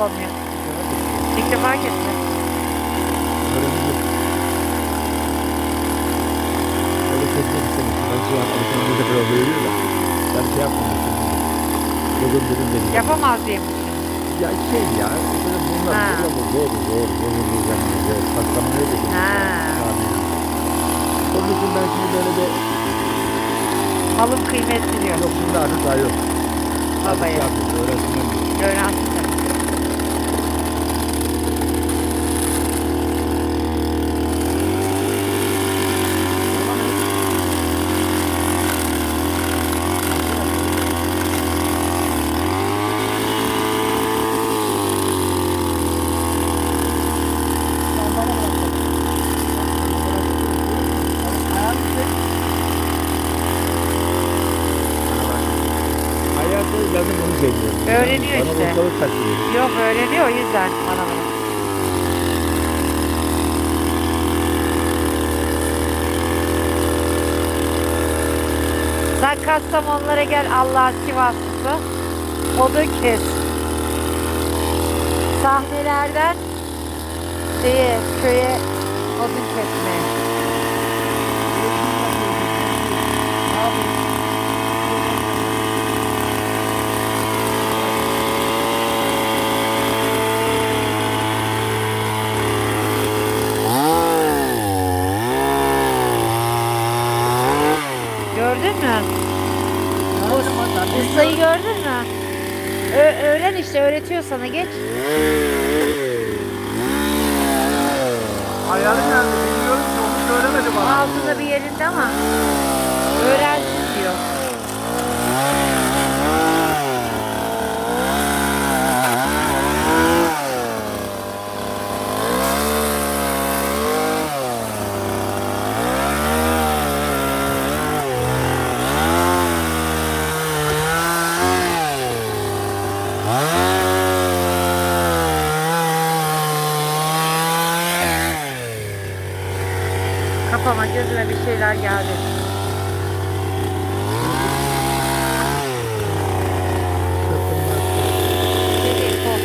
defa kullanıyor. İlk defa. Öğrenci. Öyle çekmek istedim. Ben şey yapmadım. Sen de biraz veriyor da. Ben şey yapmadım. Bugün dedim dedim. Yapamaz diye mi? Ya şey ya. Böyle bunlar Ha. zor ama zor zor. Zor. Saklamayı da dedim. Ha. Onun için ben şimdi böyle de Malın kıymetli diyor. yok şimdi artık daha yok. Babaya. Öğrensinler. Öğrensin seviyorum. Öğreniyor Bana işte. ortalık kaçırıyor. Yok öğreniyor o yüzden bana bak. Sen Kastamonulara gel Allah Sivaslısı. Odun kes. Sahnelerden şeye, köye odun kesmeye. Mü? Ustayı gördün mü? Ö- öğren işte öğretiyor sana geç. Ayarı nerede bilmiyorum ki onu söylemedi bana. Altında bir yerinde ama öğrensin diyor. Şeyler geldi. Şey tost.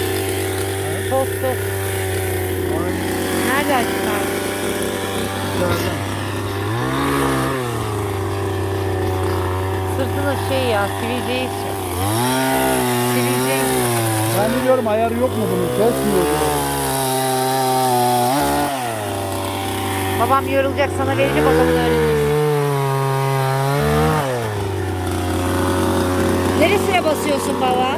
Tost tost. Nereden çıkardın? Sırtına şey ya sivilceyi. Sivilceyi. Ben biliyorum ayarı yok mu bunun? Kesmiyor diyor. Babam yorulacak sana verecek o zaman öğrenirsin. Neresine basıyorsun baba?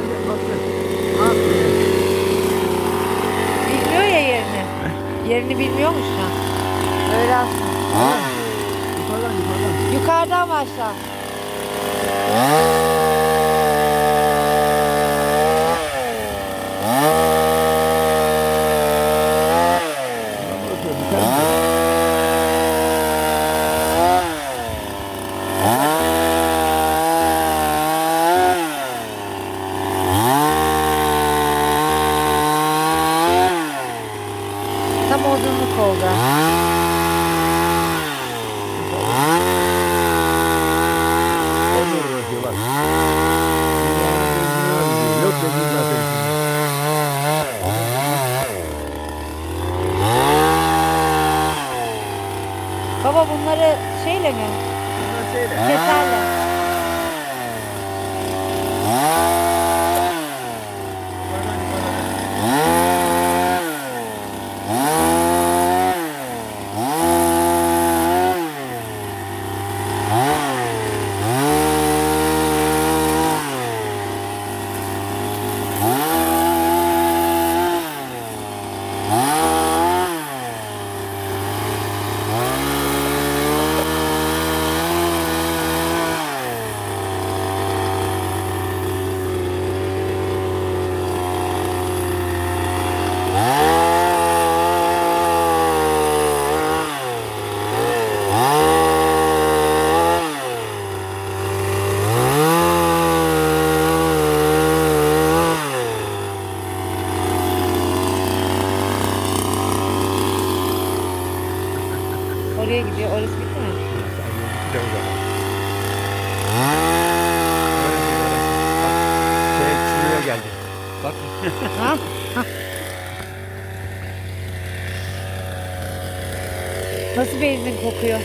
Bilmiyor ya yerini. Yerini bilmiyormuş ya. Öğrensin. Yukarıdan yukarıdan. Yukarıdan başla. Bak. Nasıl benzin kokuyor?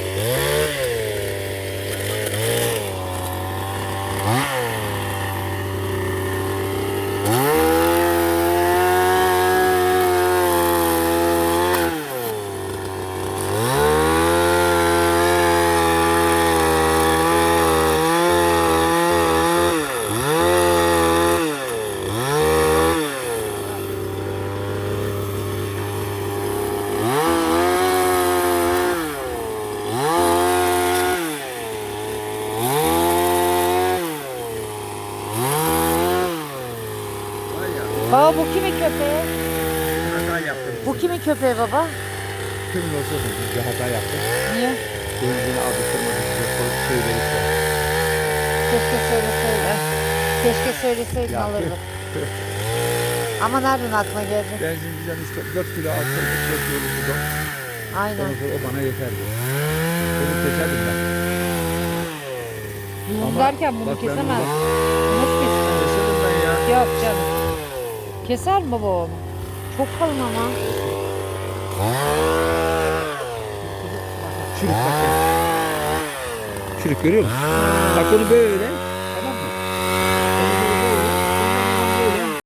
Baba bu kimin köpeği? Hata yaptım. Bu kimin köpeği baba? Kimin olsa olsun biz hata yaptık. Niye? Benzini aldırtmadık size sorup söyleriz. Keşke söyleseydin. Keşke söyleseydin Ya, alırdım. Ama nereden aklına geldi? Benzin işte 4 kilo attırdık 4 kilo burada. Aynen. Ondan sonra o bana yeterdi. Bunu keserdim ben. Bunu Ama derken bunu bak ben kesemez. burada- Nasıl keser? Keserim ben ya. Yok canım. Keser baba onu? Çok kalın ama. Çürük bak ya. Çürük görüyor musun? Bak onu böyle